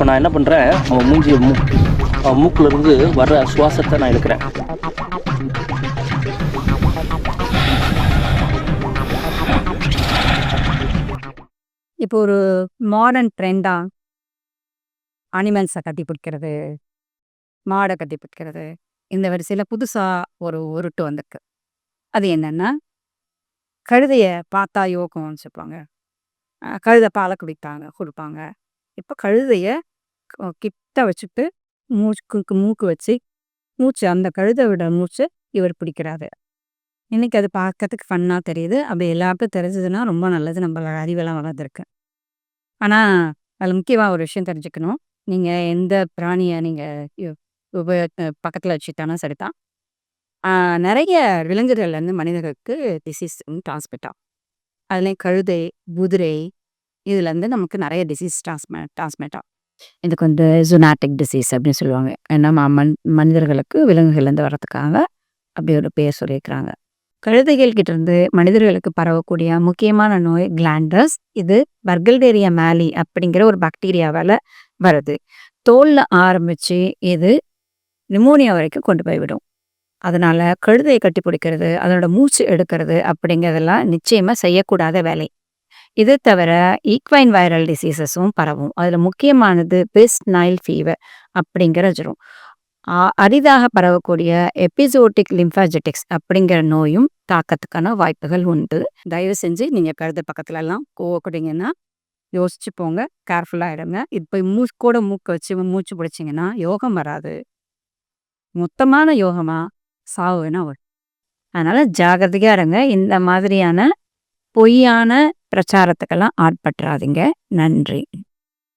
இப்போ நான் என்ன பண்ணுறேன் அவன் மூஞ்சி மூ அவன் இருந்து வர்ற சுவாசத்தை நான் எடுக்கிறேன் இப்போ ஒரு மாடர்ன் ட்ரெண்டாக அனிமல்ஸை கட்டி பிடிக்கிறது மாடை கட்டி பிடிக்கிறது இந்த வரிசையில் புதுசாக ஒரு உருட்டு வந்திருக்கு. அது என்னென்னா கழுதையை பார்த்தா யோகம்னு சொல்லுவாங்க. கழுதை பாலை குடிப்பாங்க கொடுப்பாங்க. இப்போ கழுதையை கிட்ட வச்சுட்டு மூச்சுக்கு மூக்கு வச்சு மூச்சு அந்த கழுதை விட மூச்சு இவர் பிடிக்கிறாரு. இன்னைக்கு அது பார்க்கறதுக்கு ஃபன்னாக தெரியுது. அப்படி எல்லாருக்கும் தெரிஞ்சதுன்னா ரொம்ப நல்லது. நம்மளோட அறிவெல்லாம் வளர்ந்துருக்கு. ஆனால் அதில் முக்கியமாக ஒரு விஷயம் தெரிஞ்சுக்கணும். நீங்கள் எந்த பிராணியை நீங்கள் உபயோக பக்கத்தில் வச்சுட்டாலும் சரிதான். நிறைய விலங்குகள்லேருந்து மனிதர்களுக்கு டிசீஸ் டிரான்ஸ்மிட் ஆகும். அதுலேயும் கழுதை குதிரை இதுலேருந்து நமக்கு நிறைய டிசீஸ் டிரான்ஸ்மே டிரான்ஸ்மிட் ஆகும். இதுக்கு வந்து ஜுனாட்டிக் டிசீஸ் அப்படின்னு சொல்லுவாங்க. ஏன்னா மன் மனிதர்களுக்கு விலங்குகள்லேருந்து வர்றதுக்காக அப்படி ஒரு பேர் சொல்லியிருக்கிறாங்க. கழுதைகள் கிட்டேருந்து மனிதர்களுக்கு பரவக்கூடிய முக்கியமான நோய் கிளாண்டஸ் இது பர்கல்டேரியா மேலி அப்படிங்கிற ஒரு பாக்டீரியாவால் வருது. தோலில் ஆரம்பித்து இது நிமோனியா வரைக்கும் கொண்டு போய் விடும் அதனால் கழுதையை கட்டி பிடிக்கிறது அதனோட மூச்சு எடுக்கிறது அப்படிங்கிறதெல்லாம் நிச்சயமாக செய்யக்கூடாத வேலை. இது தவிர ஈக்வைன் வைரல் டிசீசஸும் பரவும். அதில் முக்கியமானது பெஸ்ட் நைல் ஃபீவர் அப்படிங்கிற ஜுரம். அரிதாக பரவக்கூடிய எபிசோட்டிக் லிம்ஃபாஜெட்டிக்ஸ் அப்படிங்கிற நோயும் தாக்கத்துக்கான வாய்ப்புகள் உண்டு. தயவு செஞ்சு நீங்கள் கருது பக்கத்துலலாம் எல்லாம் யோசிச்சு போங்க. கேர்ஃபுல்லாக இருங்க. இப்போ மூச்சு கூட மூக்க வச்சு மூச்சு பிடிச்சிங்கன்னா யோகம் வராது. மொத்தமான யோகமாக சாவு வேணா வரும் அதனால் ஜாகிரதையாக இருங்க. இந்த மாதிரியான பொய்யான பிரச்சாரத்துக்கெல்லாம் ஆட்பட்டுறாதீங்க நன்றி.